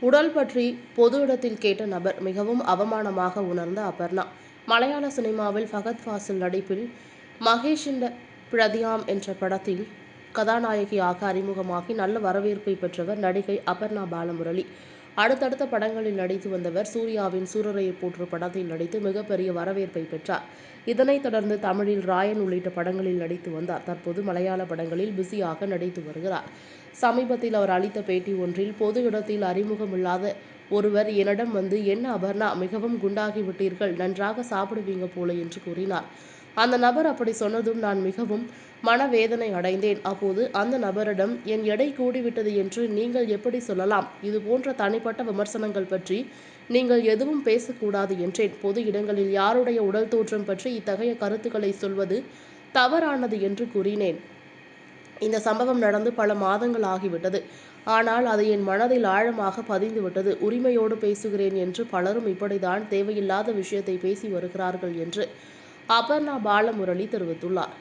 உடல் பற்றி பொது இடத்தில் கேட்ட நபர் மிகவும் அவமானமாக உணர்ந்த அபர்ணா. மலையாள சினிமாவில் ஃபகத் ஃபாசில் நடிப்பில் மகேஷிண்ட பிரதியாம் என்ற படத்தில் கதாநாயகியாக அறிமுகமாகி நல்ல வரவேற்பை பெற்றவர் நடிகை அபர்ணா பாலமுரளி. அடுத்தடுத்த படங்களில் நடித்து வந்தவர் சூர்யாவின் சூரரையை போற்று படத்தில் நடித்து மிகப்பெரிய வரவேற்பை பெற்றார். இதனைத் தொடர்ந்து தமிழில் ராயன் உள்ளிட்ட படங்களில் நடித்து வந்தார். தற்போது மலையாள படங்களில் பிஸியாக நடித்து வருகிறார். சமீபத்தில் அவர் அளித்த பேட்டி ஒன்றில் பொது இடத்தில் அறிமுகமில்லாத ஒருவர் என்னிடம் வந்து என்ன அபர்ணா மிகவும் குண்டாகி விட்டீர்கள் நன்றாக சாப்பிடுவீங்க போல என்று கூறினார். அந்த நபர் அப்படி சொன்னதும் நான் மிகவும் மனவேதனை அடைந்தேன். அப்போது அந்த நபரிடம் என் எடை கூடிவிட்டது என்று நீங்கள் எப்படி சொல்லலாம்? இது போன்ற தனிப்பட்ட விமர்சனங்கள் பற்றி நீங்கள் எதுவும் பேசக்கூடாது என்றேன். பொது இடங்களில் யாருடைய உடல் தோற்றம் பற்றி இத்தகைய கருத்துக்களை சொல்வது தவறானது என்று கூறினேன். இந்த சம்பவம் நடந்து பல மாதங்கள் ஆகிவிட்டது. ஆனால் அது என் மனதில் ஆழமாக பதிந்துவிட்டது. உரிமையோடு பேசுகிறேன் என்று பலரும் இப்படிதான் தேவையில்லாத விஷயத்தை பேசி வருகிறார்கள் என்று அபர்ணா பாலமுரளி தெரிவித்துள்ளார்.